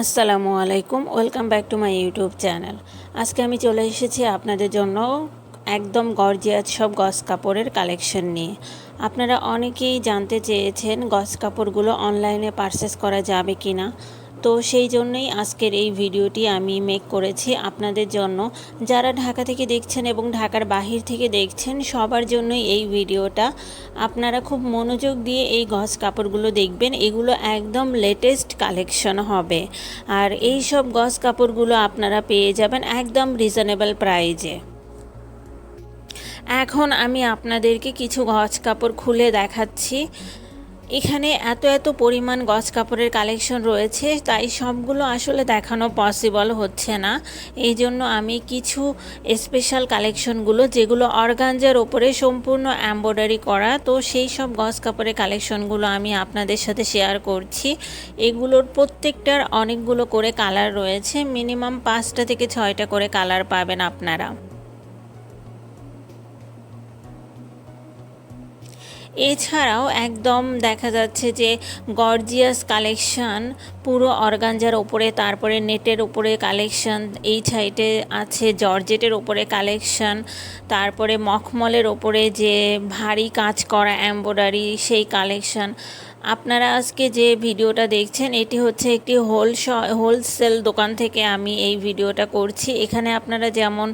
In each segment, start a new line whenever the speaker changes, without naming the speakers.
আসসালামু আলাইকুম, welcome back to my YouTube channel. আজকে আমি চলে এসেছি আপনাদের জন্য একদম গর্জিয়াত সব গস কাপড়ের কালেকশন নিয়ে। আপনারা অনেকেই জানতে চেয়েছেন গস কাপড়গুলো অনলাইনে পারচেস করা যাবে কি না তো সেই জন্যই আজকের এই ভিডিওটি আমি মেক করেছি আপনাদের জন্য। যারা ঢাকা থেকে দেখছেন এবং ঢাকার বাহির থেকে দেখছেন, সবার জন্যই এই ভিডিওটা। আপনারা খুব মনোযোগ দিয়ে এই গস কাপড়গুলো দেখবেন, এগুলো একদম লেটেস্ট কালেকশন হবে। আর এই সব গস কাপড়গুলো আপনারা পেয়ে যাবেন একদম রিজনেবল প্রাইজে এখন আমি আপনাদেরকে কিছু গজ কাপড় খুলে দেখাচ্ছি। এখানে এত এত পরিমাণ গজ কাপড়ের কালেকশন রয়েছে, তাই সবগুলো আসলে দেখানো পসিবল হচ্ছে না। এই জন্য আমি কিছু স্পেশাল কালেকশনগুলো যেগুলো অর্গানজার ওপরে সম্পূর্ণ এম্ব্রয়ডারি করা, তো সেই সব গজ কাপড়ের কালেকশনগুলো আমি আপনাদের সাথে শেয়ার করছি। এগুলোর প্রত্যেকটার অনেকগুলো করে কালার রয়েছে মিনিমাম পাঁচটা থেকে ছয়টা করে কালার পাবেন আপনারা। এছাড়াও একদম দেখা যাচ্ছে যে গর্জিয়াস কালেকশান পুরো অর্গানজার ওপরে, তারপরে নেটের ওপরে কালেকশান এই সাইডে আছে জর্জেটের ওপরে কালেকশান তারপরে মখমলের ওপরে যে ভারী কাজ করা এম্ব্রয়ডারি সেই কালেকশন আপনারা আজকে যে ভিডিওটা দেখছেন, এটি হচ্ছে একটি হোল হোলসেল দোকান থেকে আমি এই ভিডিওটা করছি। এখানে আপনারা যেমন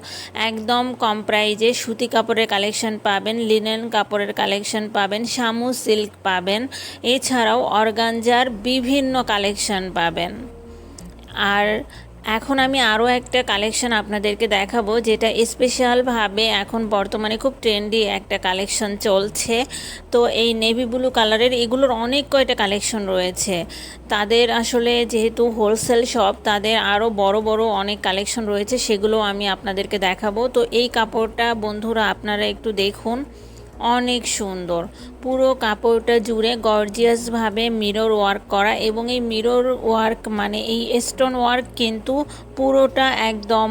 একদম কম প্রাইজে সুতি কাপড়ের কালেকশন পাবেন, লিনেন কাপড়ের কালেকশন পাবেন শামু সিল্ক পাবেন, এছাড়াও অর্গানজার বিভিন্ন কালেকশন পাবেন। আর এখন আমি আরও একটা কালেকশন আপনাদেরকে দেখাবো, যেটা স্পেশালভাবে এখন বর্তমানে খুব ট্রেন্ডি একটা কালেকশন চলছে। তো এই নেভি ব্লু কালারের এগুলোর অনেক কয়টা কালেকশন রয়েছে। তাদের আসলে যেহেতু হোলসেল শপ তাদের আরও বড় বড় অনেক কালেকশন রয়েছে, সেগুলো আমি আপনাদেরকে দেখাবো। তো এই কাপড়টা বন্ধুরা আপনারা একটু দেখুন। অনেক সুন্দর। পুরো কাপড়টা জুড়ে গর্জিয়াসভাবে মিরর ওয়ার্ক করা এবং এই মিরর ওয়ার্ক মানে এই স্টোন ওয়ার্ক কিন্তু পুরোটা একদম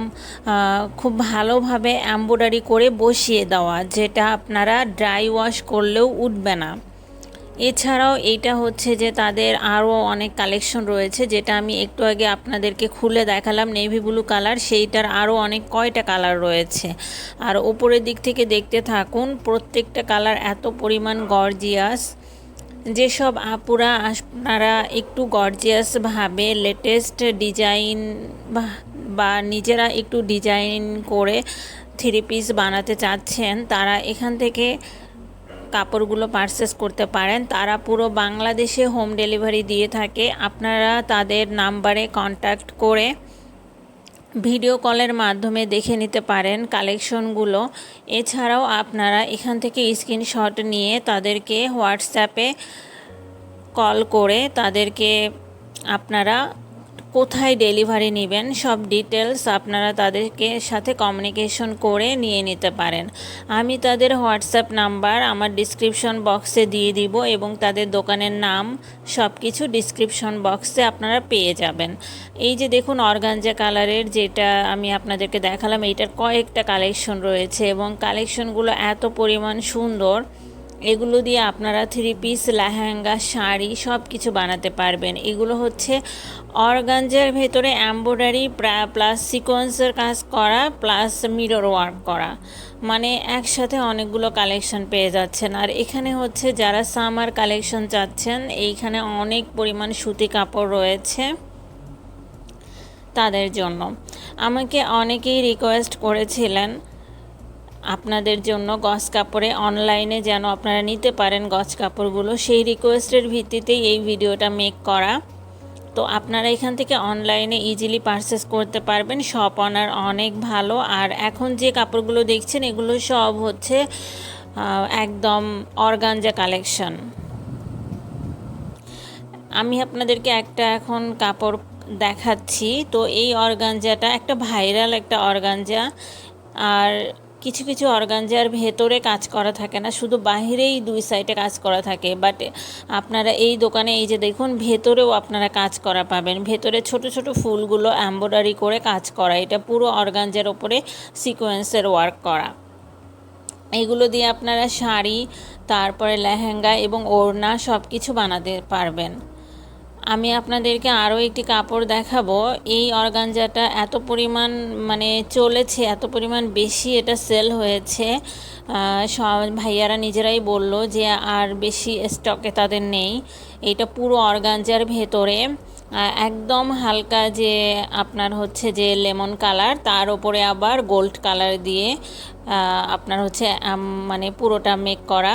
খুব ভালোভাবে এম্ব্রয়ডারি করে বসিয়ে দেওয়া, যেটা আপনারা ড্রাই ওয়াশ করলেও উঠবে না। এছাড়াও এইটা হচ্ছে যে তাদের আরও অনেক কালেকশন রয়েছে, যেটা আমি একটু আগে আপনাদেরকে খুলে দেখালাম নেভি ব্লু কালার সেইটার আরও অনেক কয়টা কালার রয়েছে। আর ওপরের দিক থেকে দেখতে থাকুন, প্রত্যেকটা কালার এত পরিমাণ গর্জিয়াস যেসব আপুরা, আপনারা একটু গর্জিয়াসভাবে লেটেস্ট ডিজাইন বা নিজেরা একটু ডিজাইন করে থ্রি পিস বানাতে চাচ্ছেন, তারা এখান থেকে কাপড়গুলো পারচেস করতে পারেন, তারা পুরো বাংলাদেশে হোম ডেলিভারি দিয়ে থাকে। আপনারা তাদের নাম্বারে কন্ট্যাক্ট করে ভিডিও কলের মাধ্যমে দেখে নিতে পারেন কালেকশনগুলো এছাড়াও আপনারা এখান থেকে স্ক্রিনশট নিয়ে তাদেরকে হোয়াটসঅ্যাপে কল করে তাদেরকে আপনারা কোথায় ডেলিভারি নেবেন সব ডিটেলস আপনারা তাদেরকে সাথে কমিউনিকেশন করে নিয়ে নিতে পারেন। আমি তাদের হোয়াটসঅ্যাপ নাম্বার আমার ডিসক্রিপশন বক্সে দিয়ে দিব এবং তাদের দোকানের নাম সব কিছু ডিসক্রিপশন বক্সে আপনারা পেয়ে যাবেন। এই যে দেখুন অর্গানজা কালারের যেটা আমি আপনাদেরকে দেখালাম, এইটার কয়েকটা কালেকশন রয়েছে এবং কালেকশনগুলো এত পরিমাণ সুন্দর। এগুলো দিয়ে আপনারা থ্রি পিস লেহেঙ্গা, শাড়ি সব কিছু বানাতে পারবেন। এগুলো হচ্ছে অর্গানজার ভেতরে এম্ব্রয়ডারি প্লাস সিকোয়েন্সের কাজ করা প্লাস মিরর ওয়ার্ক করা। মানে একসাথে অনেকগুলো কালেকশন পেয়ে যাচ্ছেন। আর এখানে হচ্ছে যারা সামার কালেকশন চাচ্ছেন, এইখানে অনেক পরিমাণ সুতি কাপড় রয়েছে তাদের জন্য। আমাকে অনেকেই রিকোয়েস্ট করেছিলেন আপনাদের জন্য গছ কাপড়ে অনলাইনে যেন আপনারা নিতে পারেন গছ কাপড়গুলো, সেই রিকোয়েস্টের ভিত্তিতেই এই ভিডিওটা মেক করা। তো আপনারা এখান থেকে অনলাইনে ইজিলি পারচেস করতে পারবেন। শপ অনার অনেক ভালো। আর এখন যে কাপড়গুলো দেখছেন, এগুলো সব হচ্ছে একদম অর্গানজা কালেকশন আমি আপনাদেরকে একটা এখন কাপড় দেখাচ্ছি। তো এই অর্গানজাটা একটা ভাইরাল একটা অর্গানজা আর কিছু কিছু অর্গানজার ভেতরে কাজ করা থাকে না, শুধু বাহিরেই দুই সাইডে কাজ করা থাকে। বাট আপনারা এই দোকানে এই যে দেখুন, ভেতরেও আপনারা কাজ করা পাবেন। ভেতরে ছোট ছোট ফুলগুলো এম্ব্রয়ডারি করে কাজ করা। এটা পুরো অর্গানজার ওপরে সিকোয়েন্সের ওয়ার্ক করা। এগুলো দিয়ে আপনারা শাড়ি, তারপরে লেহেঙ্গা এবং ওড়না সব কিছু বানাতে পারবেন। আমি আপনাদেরকে আরও একটি কাপড় দেখাবো। এই অর্গানজাটা এত পরিমাণ মানে চলেছে, এত পরিমাণ বেশি এটা সেল হয়েছে। সব ভাইয়ারা নিজেরাই বলল যে আর বেশি স্টকে তাদের নেই। এটা পুরো অর্গানজার ভেতরে। একদম হালকা যে আপনার হচ্ছে যে লেমন কালার, তার ওপরে আবার গোল্ড কালার দিয়ে আপনার হচ্ছে মানে পুরোটা মেক করা।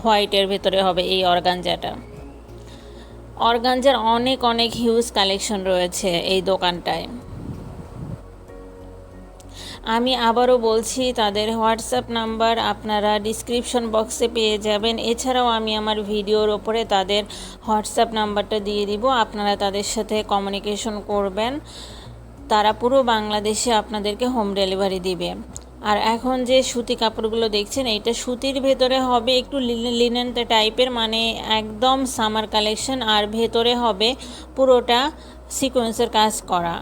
হোয়াইটের ভেতরে হবে এই অর্গানজাটা। অর্গানজার অনেক অনেক হিউজ কালেকশন রয়েছে এই দোকানটায়। আমি আবারও বলছি, তাদের হোয়াটসঅ্যাপ নাম্বার আপনারা ডিসক্রিপশন বক্সে পেয়ে যাবেন। এছাড়াও আমি আমার ভিডিওর ওপরে তাদের হোয়াটসঅ্যাপ নাম্বারটা দিয়ে দিব। আপনারা তাদের সাথে কমিউনিকেশন করবেন। তারা পুরো বাংলাদেশে আপনাদেরকে হোম ডেলিভারি দিবে। আর এখন যে সুতি কাপড়গুলো দেখছেন, এইটা সুতির ভেতরে হবে একটু লিনেন টাইপের মানে একদম সামার কালেকশন আর ভেতরে হবে পুরোটা সিকোয়েন্সের কাজ করা।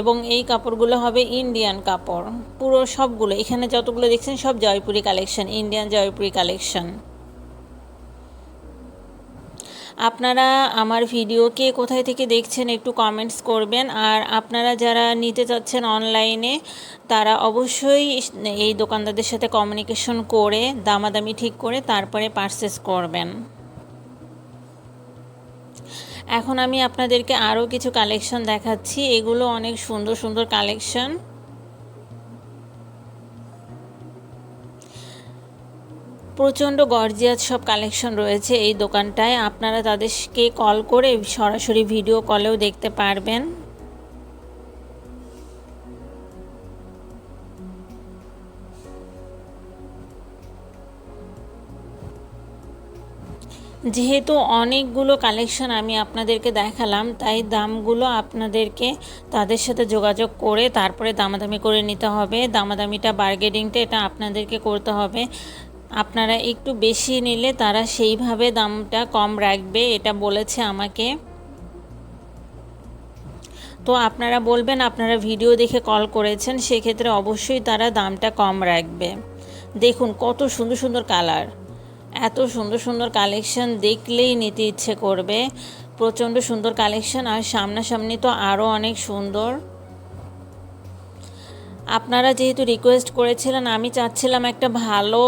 এবং এই কাপড়গুলো হবে ইন্ডিয়ান কাপড়। পুরো সবগুলো, এখানে যতগুলো দেখছেন সব Jaipuri collection Indian Jaipuri collection আপনারা আমার ভিডিওকে কোথায় থেকে দেখছেন একটু কমেন্টস করবেন। আর আপনারা যারা নিতে চাচ্ছেন অনলাইনে তারা অবশ্যই এই দোকানদারদের সাথে কমিউনিকেশন করে, দামাদামি ঠিক করে তারপরে পারচেস করবেন। এখন আমি আপনাদেরকে আরও কিছু কালেকশন দেখাচ্ছি। এগুলো অনেক সুন্দর সুন্দর কালেকশন প্রচণ্ড গর্জিয়াস সব কালেকশন রয়েছে এই দোকানটায়। আপনারা তাদেরকে কল করে সরাসরি ভিডিও কলেও দেখতে পারবেন। যেহেতু অনেকগুলো কালেকশন আমি আপনাদেরকে দেখালাম, তাই দামগুলো আপনাদেরকে তাদের সাথে যোগাযোগ করে তারপরে দামাদামি করে নিতে হবে। দামাদামিটা, বার্গেনিংটা এটা আপনাদেরকে করতে হবে। আপনারা একটু বেশি নিলে তারা সেইভাবে দামটা কম রাখবে, এটা বলেছে আমাকে। তো আপনারা বলবেন, আপনারা ভিডিও দেখে কল করেছেন, সেক্ষেত্রে অবশ্যই তারা দামটা কম রাখবে। দেখুন, কত সুন্দর সুন্দর কালার। এত সুন্দর সুন্দর কালেকশন দেখলেই নিতে ইচ্ছে করবে। প্রচণ্ড সুন্দর কালেকশন, আর সামনাসামনি তো আরও অনেক সুন্দর। আপনারা যেহেতু রিকোয়েস্ট করেছিলেন, আমি চাচ্ছিলাম একটা ভালো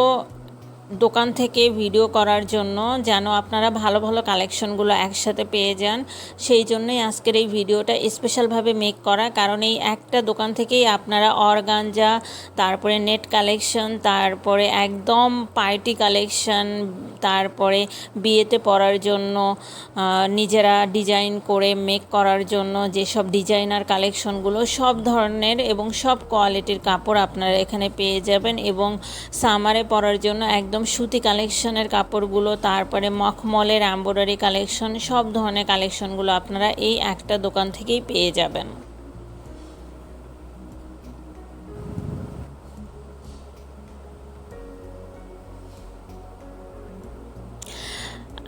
দোকান থেকে ভিডিও করার জন্য যেন আপনারা ভালো ভালো কালেকশনগুলো একসাথে পেয়ে যান। সেই জন্যই আজকের এই ভিডিওটা স্পেশালভাবে মেক করা। কারণ এই একটা দোকান থেকেই আপনারা অর্গানজা, তারপরে নেট কালেকশন, তারপরে একদম পার্টি কালেকশন, তারপরে বিয়েতে পরার জন্য নিজেরা ডিজাইন করে মেক করার জন্য যেসব ডিজাইনার কালেকশনগুলো, সব ধরনের এবং সব কোয়ালিটির কাপড় আপনারা এখানে পেয়ে যাবেন এবং সামারে পরার জন্য একদম একদম সুতি কালেকশনের কাপড়গুলো, তারপরে মখমলের, এম্ব্রয়ডারি কালেকশন, সব ধরনের কালেকশনগুলো আপনারা এই একটা দোকান থেকেই পেয়ে যাবেন।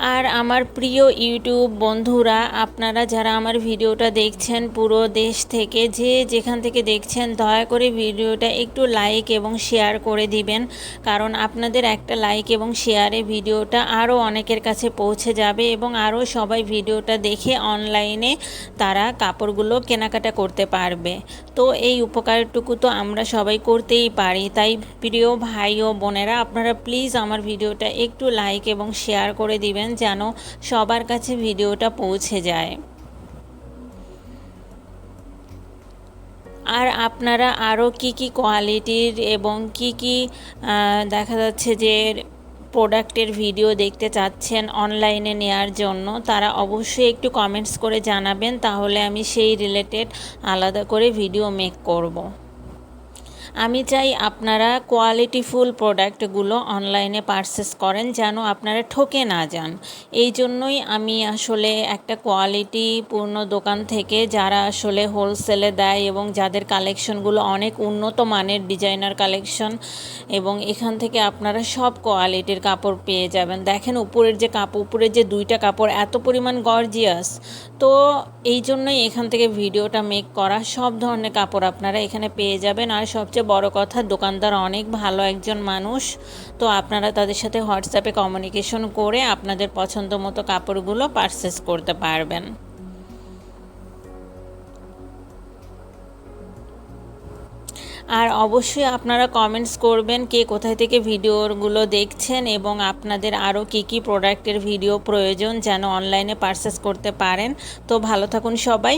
আর আমার প্রিয় ইউটিউব বন্ধুরা, আপনারা যারা আমার ভিডিওটা দেখছেন পুরো দেশ থেকে, যে যেখান থেকে দেখছেন, দয়া করে ভিডিওটা একটু লাইক এবং শেয়ার করে দিবেন। কারণ আপনাদের একটা লাইক এবং শেয়ারে ভিডিওটা আরও অনেকের কাছে পৌঁছে যাবে এবং আরও সবাই ভিডিওটা দেখে অনলাইনে তারা কাপড়গুলো কেনাকাটা করতে পারবে। তো এই উপকারটুকু তো আমরা সবাই করতেই পারি। তাই প্রিয় ভাই ও বোনেরা, আপনারা প্লিজ আমার ভিডিওটা একটু লাইক এবং শেয়ার করে দিবেন। যেন সবার কাছে ভিডিওটা পৌঁছে যায় আর আপনারা আরও কি কি কোয়ালিটির এবং কি কি দেখা যাচ্ছে যে প্রোডাক্টের ভিডিও দেখতে চাচ্ছেন অনলাইনে নেয়ার জন্য, তারা অবশ্যই একটু কমেন্টস করে জানাবেন, তাহলে আমি সেই রিলেটেড আলাদা করে ভিডিও মেক করব। আমি চাই আপনারা কোয়ালিটিফুল প্রোডাক্টগুলো অনলাইনে পারচেস করেন যেন আপনারা ঠকে না যান। এই জন্যই আমি আসলে একটা কোয়ালিটিপূর্ণ দোকান থেকে যারা আসলে হোলসেলে দেয় এবং যাদের কালেকশনগুলো অনেক উন্নত মানের ডিজাইনার কালেকশন এবং এখান থেকে আপনারা সব কোয়ালিটির কাপড় পেয়ে যাবেন। দেখেন উপরের যে কাপড় উপরের যে দুইটা কাপড় এত পরিমাণ গর্জিয়াস তো এই জন্যই এখান থেকে ভিডিওটা মেক করা। সব ধরনের কাপড় আপনারা এখানে পেয়ে যাবেন। আর সবচেয়ে বড় কথা, দোকানদার অনেক ভালো একজন মানুষ। তো আপনারা তাদের সাথে হোয়াটসঅ্যাপে কমিউনিকেশন করে আপনাদের পছন্দ মতো কাপড়গুলো পারচেস করতে পারবেন। আর অবশ্যই আপনারা কমেন্টস করবেন কে কোথায় থেকে ভিডিওগুলো দেখছেন এবং আপনাদের আরও কি কি প্রোডাক্টের ভিডিও প্রয়োজন যেন অনলাইনে পারচেস করতে পারেন। তো ভালো থাকুন সবাই।